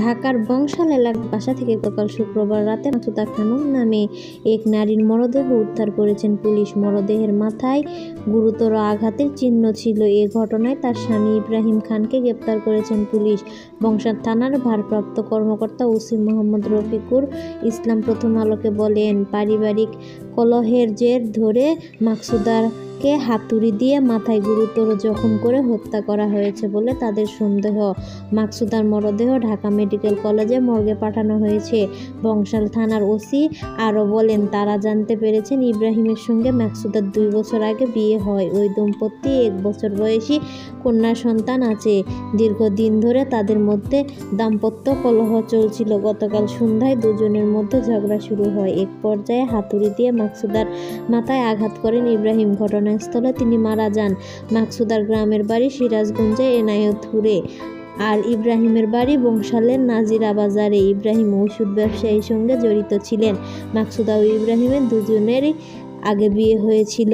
ঢাকার বংশাল এলাকার বাসা থেকে গতকাল শুক্রবার রাতে মাসুদা খানম নামে এক নারীর মরদেহ উদ্ধার করেছেন পুলিশ। মরদেহের মাথায় গুরুতর আঘাতের চিহ্ন ছিল। এ ঘটনায় তার স্বামী ইব্রাহিম খানকে গ্রেপ্তার করেছেন পুলিশ। বংশাল থানার ভারপ্রাপ্ত কর্মকর্তা ওসি মোহাম্মদ রফিকুর ইসলাম প্রথম আলোকে বলেন, পারিবারিক কলহের জের ধরে মাকসুদারকে হাতুড়ি দিয়ে মাথায় গুরুতর জখম করে হত্যা করা হয়েছে বলে তাদের সন্দেহ। মাকসুদার মরদেহ ঢাকা মেডিকেল কলেজে মর্গে পাঠানো হয়েছে। বংশাল থানার ওসি আরও বলেন, তারা জানতে পেরেছেন ইব্রাহিমের সঙ্গে মাকসুদার দুই বছর আগে বিয়ে হয়। ওই দম্পতি এক বছর বয়সী কন্যা সন্তান আছে। দীর্ঘদিন ধরে তাদের মধ্যে দাম্পত্য কলহ চলছিল। গতকাল সন্ধ্যায় দুজনের মধ্যে ঝগড়া শুরু হয়। এক পর্যায়ে হাতুড়ি দিয়ে মাকসুদার মাথায় আঘাত করেন ইব্রাহিম। ঘটনাস্থলে তিনি মারা যান। মাকসুদার গ্রামের বাড়ি সিরাজগঞ্জে এনায়তপুরে। আর ইব্রাহিমের বাড়ি বংশালের নাজিরা বাজারে। ইব্রাহিম ওষুধ ব্যবসায়ীর সঙ্গে জড়িত ছিলেন। মাকসুদা ও ইব্রাহিমের দুজনেরই আগে বিয়ে হয়েছিল।